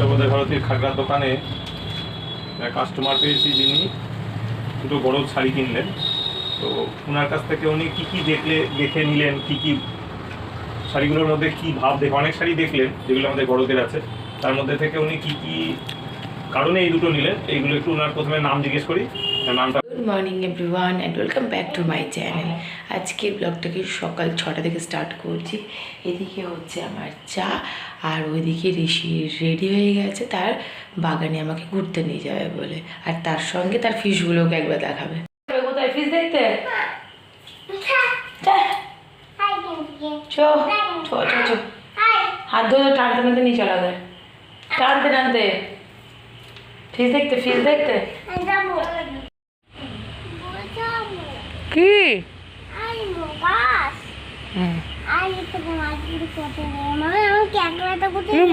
বিশ্ববোধে ভারতীর খাগড়া দোকানে কাস্টমার পেয়েছি যিনি দুটো বড় শাড়ি কিনলেন। তো ওনার কাছ থেকে উনি কী কী দেখলে, দেখে নিলেন, কি কি শাড়িগুলোর মধ্যে কী ভাব দেখে, অনেক শাড়ি দেখলেন, যেগুলো আমাদের বড়দের আছে। তার মধ্যে থেকে উনি কি কি কারণে এই দুটো নিলেন, এইগুলো একটু ওনার প্রথমে নাম জিজ্ঞেস করি। নামটা morning everyone and welcome back to my channel আজকে ব্লগটাকে সকাল ছটা থেকে স্টার্ট করছি। এদিকে হচ্ছে আমার চা আর ওইদিকে ঋষি রেডি হয়ে গেছে। তার বাগানে আমাকে ঘুরতে নিয়ে যাবে বলে। আর তার সঙ্গে তার ফিশগুলোকে একবার দেখাবে। কোথায় ফিশ দেখতে? হাত ধরে টানতে টানতে নিয়ে চলা যায় টানতে টানতে। ফিশ দেখতে ফিশ দেখতে। কি?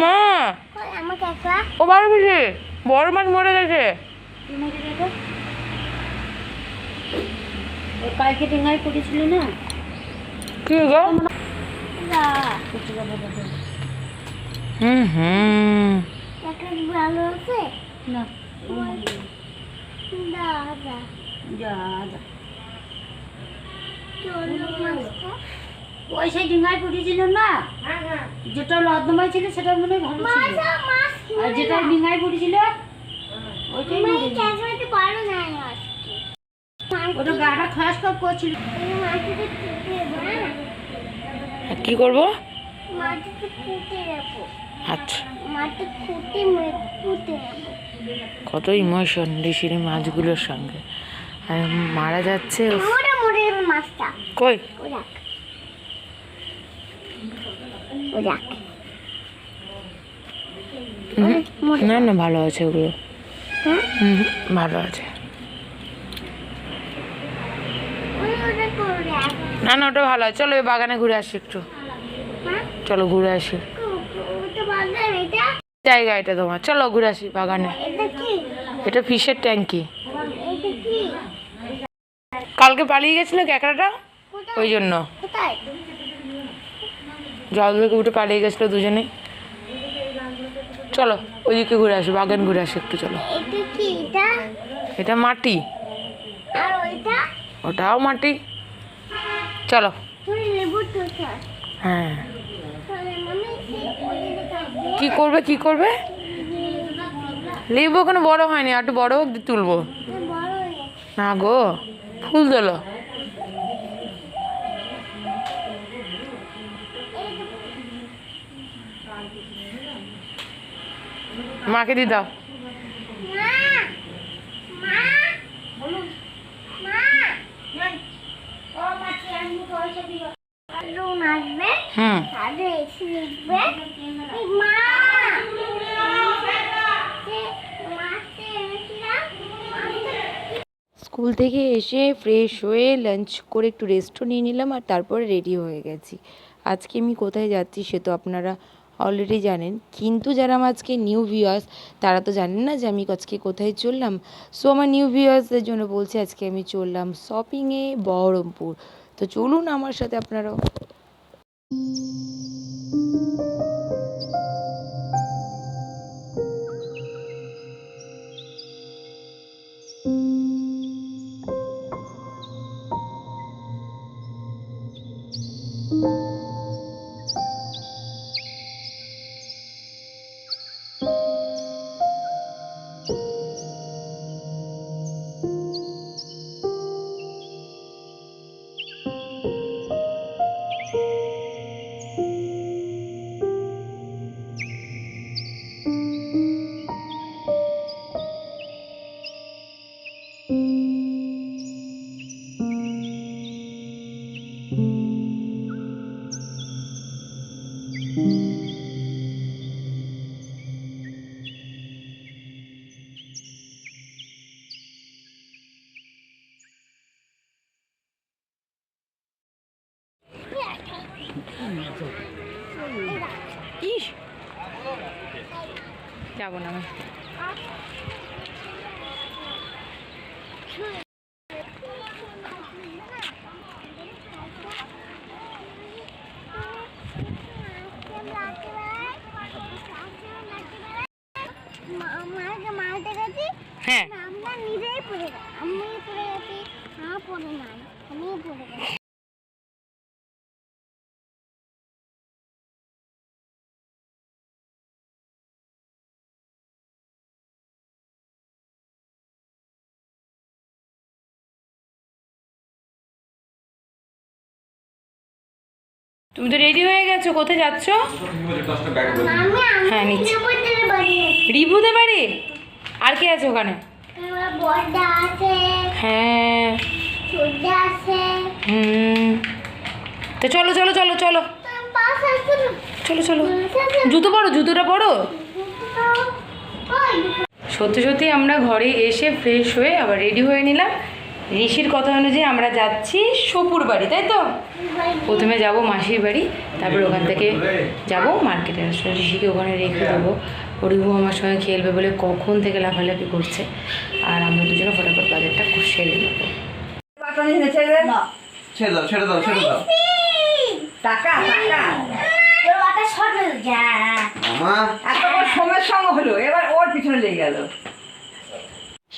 মা ও বারো পিসে বড় মাছ মরে গেছে। কালকে টেঙ্গায় পড়েছিল না? কি গো? হুম হুম। ভালো আছে? না। যা যা। ওই সেই ডিঙ্গায় পড়েছিল না যেটা লদ্দমায় ছিল সেটা মনে ভালো ছিল আর যেটা ওইটাই ওটা গাটা খাস খাপ করছিল। কি করব? আচ্ছা। কত ইমোশন ঋষির মাছগুলোর সঙ্গে। আর মারা যাচ্ছে মাছটা। কই? ও রাখ ও রাখ না না ভালো আছে ওগুলো। হ্যাঁ? হুম ভালো আছে। না না ওটা ভালো আছে। চলো এই বাগানে ঘুরে আসি একটু। চলো ঘুরে আসি। জায়গা এটা তোমার। চলো ঘুরে আসি বাগানে। এটা ফিশের ট্যাঙ্কি কালকে পালিয়ে গেছিল ক্যাকড়াটা? ওই জন্য। জল থেকে উঠে পালিয়ে গেছিল দুজনে চলো ওইদিকে ঘুরে আসি বাগান ঘুরে আসি একটু চলো। এটা মাটি। ওটাও মাটি। চলো। হ্যাঁ। কি করবে কি করবে? লেবু ওখানে বড় হয়নি আর একটু বড় হোক তুলবো। না গো। ফুল দিলো। মাকে দিয়ে দাও। হুম তাহলে এসে লিখবে এই মা সে মাছটা এনেছিলাম স্কুল থেকে এসে ফ্রেশ হয়ে লাঞ্চ করে একটু রেস্টও নিয়ে নিলাম আর তারপরে রেডি হয়ে গেছি। আজকে আমি কোথায় যাচ্ছি সে তো আপনারা অলরেডি জানেন। কিন্তু যারা আমার আজকে নিউ ভিউয়ার্স তারা তো জানেন না যে আমি আজকে কোথায় চললাম। সো আমার নিউ ভিউয়ার্সদের জন্য বলছি আজকে আমি চললাম শপিংয়ে বহরমপুর। তো চলুন আমার সাথে আপনারাও। ইস যাব না আমি মাকে মারতে গেছি হ্যাঁ আমরা নিজেই পড়ে গেছি আমি পড়ে গেছি মা পড়ে নাই আমি পড়ে গেছি তুমি তো রেডি হয়ে গেছো কোথায় যাচ্ছ? হ্যাঁ, নিচ্ছি। রিভুতে বাড়ি। আর কে আছে ওখানে? হ্যাঁ। হুম। তো চলো চলো চলো চলো। চলো চলো। জুতো পরো জুতোটা পরো? সত্যি সত্যি আমরা ঘরে এসে ফ্রেশ হয়ে আবার রেডি হয়ে নিলাম। ঋষির কথা অনুযায়ী আমরা যাচ্ছি সপুর বাড়ি তাই তো? প্রথমে যাব মাসির বাড়ি তারপর ওখান থেকে যাব মার্কেটে। আসলে ঋষিকে ওখানে রেখে দেবো। হরিবু আমার সঙ্গে খেলবে বলে কখন থেকে লাফালাফি করছে। আর আমরা দুজনে ফটাফট বাজারটা সেরে নেব। ছেড়ে দাও ছেড়ে দাও ছেড়ে দাও। টাকা টাকা। সময়ের সঙ্গে হলো এবার ওর পিছনে লেগে গেল।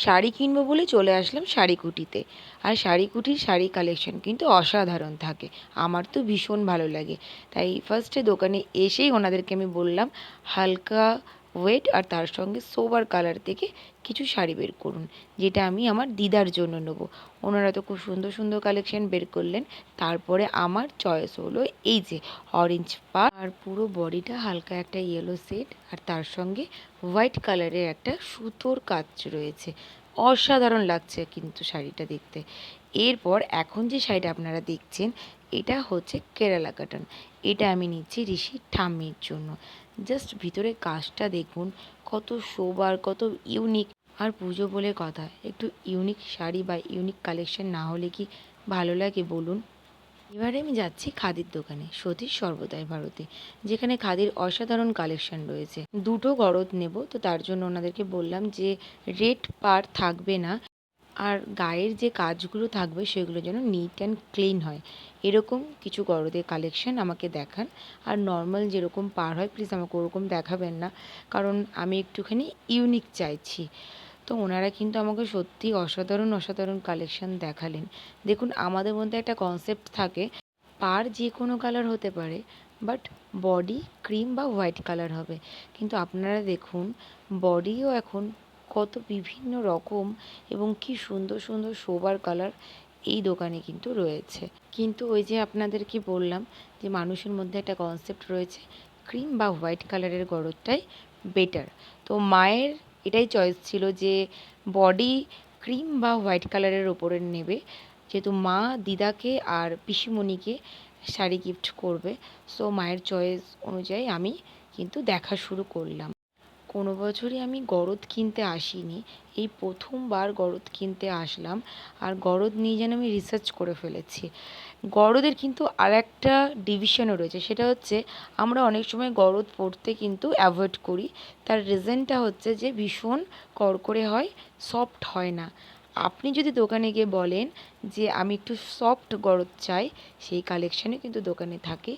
শাড়ি কিনবো বলে চলে আসলাম শাড়ি কুটিতে আর শাড়ি কুটির শাড়ি কালেকশন কিন্তু অসাধারণ থাকে। আমার তো ভীষণ ভালো লাগে। তাই ফার্স্টে দোকানে এসেই ওনাদেরকে আমি বললাম, হালকা ওয়েট আর তার সঙ্গে সোবার কালার থেকে কিছু শাড়ি বের করুন, যেটা আমি আমার দিদার জন্য নেব। ওনারা তো খুব সুন্দর সুন্দর কালেকশন বের করলেন। তারপরে আমার চয়েস হলো এই যে অরেঞ্জ পার আর পুরো বডিটা হালকা একটা ইয়েলো সেট আর তার সঙ্গে হোয়াইট কালারের একটা সুতোর কাজ রয়েছে। অসাধারণ লাগছে কিন্তু শাড়িটা দেখতে। এরপর এখন যে শাড়িটা আপনারা দেখছেন, এটা হচ্ছে কেরালা কাটন এটা আমি নিচ্ছি ঋষি ঠাম্মির জন্য। জাস্ট ভিতরে কাজটা দেখুন, কত শোবার, কত ইউনিক আর পুজো বলে কথা, একটু ইউনিক শাড়ি বা ইউনিক কালেকশন না হলে কি ভালো লাগে বলুন? এবারে আমি যাচ্ছি খাদির দোকানে, সতীশ সর্বদাই ভারতে, যেখানে খাদির অসাধারণ কালেকশন রয়েছে। দুটো গরদ নেব, তো তার জন্য ওনাদেরকে বললাম যে রেড পার থাকবে না আর গায়ের যে কাজগুলো থাকবে সেগুলো যেন নিট অ্যান্ড ক্লিন হয়। এরকম কিছু গরদের কালেকশন আমাকে দেখান। আর নর্মাল যেরকম পার হয় প্লিজ আমাকে ওরকম দেখাবেন না। কারণ আমি একটুখানি ইউনিক চাইছি। তো ওনারা কিন্তু আমাকে সত্যি অসাধারণ অসাধারণ কালেকশন দেখালেন। দেখুন, আমাদের মধ্যে একটা কনসেপ্ট থাকে, পার যে কোনো কালার হতে পারে বাট বডি ক্রিম বা হোয়াইট কালার হবে। কিন্তু আপনারা দেখুন বডিও এখন কত বিভিন্ন রকম এবং কি সুন্দর সুন্দর শোবার কালার এই দোকানে কিন্তু রয়েছে। কিন্তু ওই যে আপনাদেরকে বললাম যে মানুষের মধ্যে একটা কনসেপ্ট রয়েছে ক্রিম বা হোয়াইট কালারের গরদটাই বেটার তো মায়ের এটাই চয়েস ছিল যে বডি ক্রিম বা হোয়াইট কালারের ওপরে নেবে, যেহেতু মা দিদাকে আর পিসিমণিকে শাড়ি গিফট করবে সো মায়ের চয়েস অনুযায়ী আমি কিন্তু দেখা শুরু করলাম। কোনো বছরই আমি গরদ কিনতে আসিনি। এই প্রথমবার গরদ কিনতে আসলাম আর গরদ নিয়ে যেন আমি রিসার্চ করে ফেলেছি। গরদের কিন্তু আর একটা ডিভিশনও রয়েছে, সেটা হচ্ছে আমরা অনেক সময় গরদ পরতে কিন্তু অ্যাভয়েড করি। তার রিজনটা হচ্ছে যে ভীষণ কড়কড়ে হয় সফট হয় না। আপনি যদি দোকানে গিয়ে বলেন যে আমি একটু সফট গরদ চাই, সেই কালেকশানে কিন্তু দোকানে থাকে।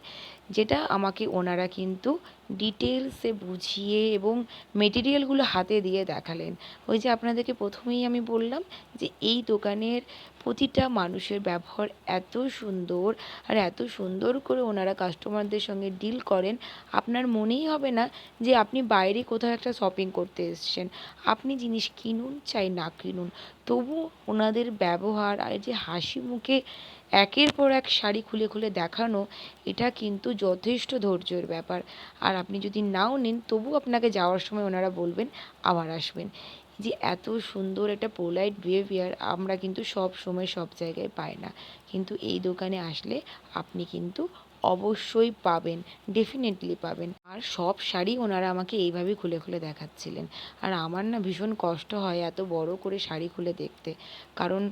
যেটা আমাকে ওনারা কিন্তু ডিটেলসে বুঝিয়ে এবং মেটেরিয়ালগুলো হাতে দিয়ে দেখালেন। ওই যে আপনাদেরকে প্রথমেই আমি বললাম যে এই দোকানের প্রতিটা মানুষের ব্যবহার এত সুন্দর আর এত সুন্দর করে ওনারা কাস্টমারদের সঙ্গে ডিল করেন, আপনার মনেই হবে না যে আপনি বাইরে কোথাও একটা শপিং করতে এসছেন। আপনি জিনিস কিনুন চাই না কিনুন তবু ওনাদের ব্যবহার আর যে হাসি মুখে একের পর এক শাড়ি খুলে খুলে দেখানো, এটা কিন্তু যথেষ্ট ধৈর্যের ব্যাপার। আর আপনি যদি নাও নেন, তবু আপনাকে যাওয়ার সময় ওনারা বলবেন, আবার আসবেন। যে এত সুন্দর একটা পোলাইট বিহেভিয়ার আমরা কিন্তু সব সময় সব জায়গায় পাই না। কিন্তু এই দোকানে আসলে আপনি কিন্তু অবশ্যই পাবেন ডেফিনেটলি পাবেন। আর সব শাড়ি ওনারা আমাকে এইভাবেই খুলে খুলে দেখাচ্ছিলেন। আর আমার না ভীষণ কষ্ট হয় এত বড় করে শাড়ি খুলে দেখতে। কারণ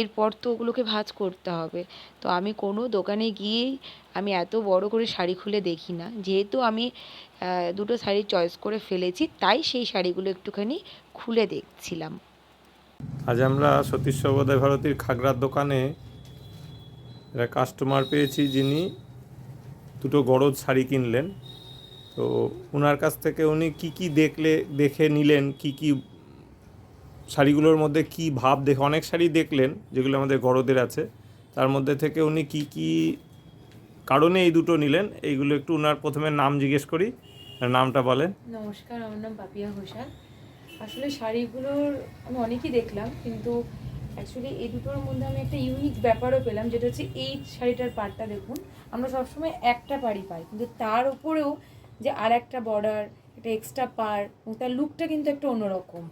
এরপর তো ওগুলোকে ভাঁজ করতে হবে। তো আমি কোনো দোকানে গিয়েই আমি এত বড় করে শাড়ি খুলে দেখি না। যেহেতু আমি দুটো শাড়ি চয়েস করে ফেলেছি, তাই সেই শাড়িগুলো একটুখানি খুলে দেখছিলাম। আজ আমরা সতীশ সর্বদাই ভারতীর খাগড়ার দোকানে কাস্টমার পেয়েছি যিনি দুটো গরদ শাড়ি কিনলেন। তো ওনার কাছ থেকে উনি কি কি দেখলে, দেখে নিলেন, কি কি শাড়িগুলোর মধ্যে কি ভাব দেখে, অনেক শাড়ি দেখলেন যেগুলো আমাদের গরদের আছে। তার মধ্যে থেকে উনি কি কি কারণে এই দুটো নিলেন, এইগুলো একটু ওনার প্রথমে নাম জিজ্ঞেস করি নামটা বলেন। নমস্কার, আমার নাম পাপিয়া ঘোষাল। আসলে শাড়িগুলোর আমি অনেকই দেখলাম, কিন্তু অ্যাকচুয়ালি এই দুটোর মধ্যে আমি একটা ইউনিক ব্যাপারও পেলাম, যেটা হচ্ছে এই শাড়িটার পাড়টা দেখুন, আমরা সবসময় একটা পাড়ি পাই, কিন্তু তার উপরেও যে আর একটা বর্ডার একটা এক্সট্রা পার এবং তার লুকটা কিন্তু একটা অন্যরকম।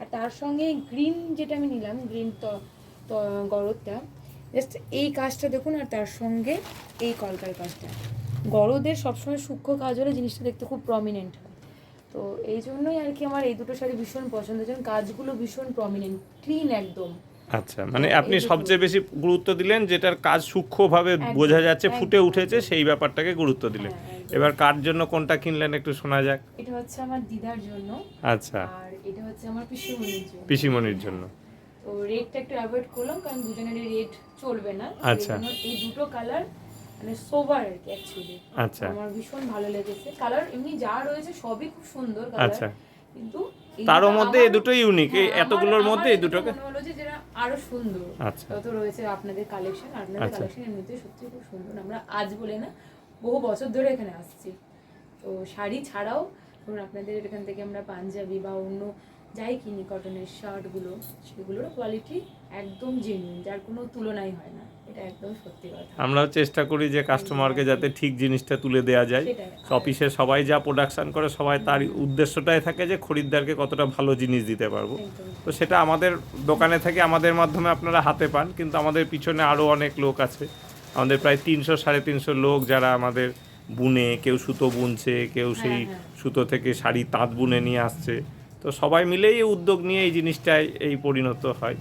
আর তার সঙ্গে গ্রিন যেটা আমি নিলাম গ্রিন তো গরদটা জাস্ট এই কাজটা দেখুন, আর তার সঙ্গে এই কলকার কাজটা। গরদের সবসময় সূক্ষ্ম কাজ হলে জিনিসটা দেখতে খুব প্রমিনেন্ট হয়। তো এই জন্যই আর কি আমার এই দুটো শাড়ি ভীষণ পছন্দ, যেমন কাজগুলো ভীষণ প্রমিনেন্ট ক্লিন একদম। আচ্ছা মানে আপনি সবচেয়ে বেশি গুরুত্ব দিলেন যেটার কাজ সূক্ষ্মভাবে বোঝা যাচ্ছে ফুটে উঠেছে সেই ব্যাপারটাকে গুরুত্ব দিলেন। হ্যাঁ, এবার কার জন্য কোনটা কিনলেন একটু শোনা যাক। এটা হচ্ছে আমার দিদার জন্য। আচ্ছা। আর এটা হচ্ছে আমার পিসুমণির জন্য। পিসিমণির জন্য। তো রেটটা একটু অ্যাভয়েড করলাম কারণ দুজনেরই রেট চলবে না। আচ্ছা। এই দুটো কালার মানে সোবার আর কি অ্যাকচুয়ালি আচ্ছা। আমার ভীষণ ভালো লেগেছে। কালার এমনি যা রয়েছে সবই খুব সুন্দর আচ্ছা। কিন্তু তারও মধ্যে এই দুটো ইউনিক এই হ্যাঁ, এতগুলোর মধ্যে এই দুটোকে মনে হলো যে আরও সুন্দর। আচ্ছা। যত রয়েছে আপনাদের কালেকশন আপনাদের। কালেকশন এমনিতে সত্যি খুব সুন্দর। আমরা আজ বলে না বহু বছর ধরে এখানে আসছি। তো শাড়ি ছাড়াও ধরুন আপনাদের এখান থেকে আমরা পাঞ্জাবি বা অন্য যাই কিনি কটনের শার্টগুলো সেগুলোরও কোয়ালিটি একদম জেনুইন যার কোনো তুলনাই হয় না। আমরাও চেষ্টা করি যে কাস্টমারকে যাতে ঠিক জিনিসটা তুলে দেওয়া যায়। অফিসে সবাই যা প্রোডাকশন করে সবাই তার উদ্দেশ্যটাই থাকে যে খরিদ্দারকে কতটা ভালো জিনিস দিতে পারব। তো সেটা আমাদের দোকানে থেকে আমাদের মাধ্যমে আপনারা হাতে পান কিন্তু আমাদের পিছনে আরও অনেক লোক আছে। আমাদের প্রায় তিনশো সাড়ে তিনশো লোক যারা আমাদের বুনে কেউ সুতো বুনছে কেউ সেই হ্যাঁ। সুতো থেকে শাড়ি তাঁত বুনে নিয়ে আসছে। তো সবাই মিলেই উদ্যোগ নিয়ে এই জিনিসটাই এই পরিণত হয়।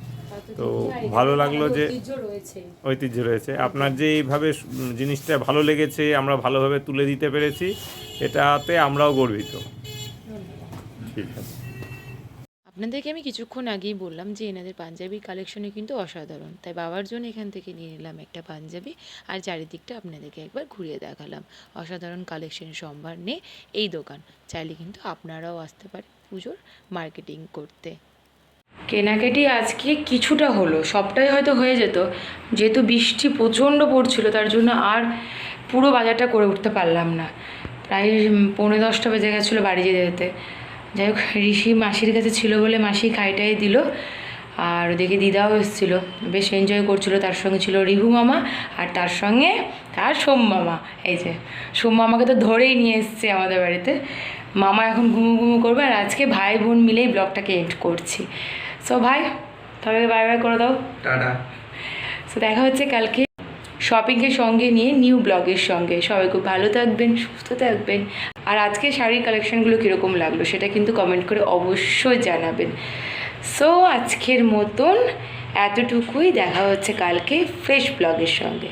তা এখানে ভালো লাগল যে- ঐতিহ্য রয়েছে। ঐতিহ্য রয়েছে। আপনার যে এইভাবে জিনিসটা ভালো লেগেছে আমরা ভালোভাবে তুলে দিতে পেরেছি এটাতে আমরাও গর্বিত। ঠিক আছে। আপনাদেরকে আমি কিছুক্ষণ আগেই বললাম যে এনাদের পাঞ্জাবির কালেকশনে কিন্তু অসাধারণ। তাই বাবার জন্য এখান থেকে নিয়ে নিলাম একটা পাঞ্জাবি আর চারিদিকটা আপনাদেরকে একবার ঘুরিয়ে দেখালাম। অসাধারণ কালেকশন সম্ভার নিয়ে এই দোকান। চাইলে কিন্তু আপনারাও আসতে পারেন পুজোর মার্কেটিং করতে। কেনাকাটি আজকে কিছুটা হলো, সবটাই হয়তো হয়ে যেত। যেহেতু বৃষ্টি প্রচণ্ড পড়ছিল, তার জন্য আর পুরো বাজারটা করে উঠতে পারলাম না। প্রায় পৌনে দশটা বেজে গেছিল বাড়ি যেতে যেতে। যাই হোক, ঋষি মাসির কাছে ছিল বলে মাসি খাইটাই দিল, আর ওদিকে দিদাও এসেছিল। বেশ এনজয় করছিল, তার সঙ্গে ছিল রিভু মামা, আর তার সঙ্গে তার সোম মামা। এই যে, সোম মামাকে তো ধরেই নিয়ে এসছে আমাদের বাড়িতে। মামা এখন ঘুমু ঘুমু করবে, আর আজকে ভাই বোন মিলেই ব্লগটাকে এন্ড করছি। সো ভাই তবে বাই বাই করে দাও। টাটা। সো দেখা হচ্ছে কালকে শপিংয়ের সঙ্গে নিয়ে নিউ ব্লগের সঙ্গে। সবাই খুব ভালো থাকবেন সুস্থ থাকবেন। আর আজকে শাড়ির কালেকশনগুলো কীরকম লাগল সেটা কিন্তু কমেন্ট করে অবশ্যই জানাবেন। সো আজকের মতন এতটুকুই। দেখা হচ্ছে কালকে ফ্রেশ ব্লগের সঙ্গে।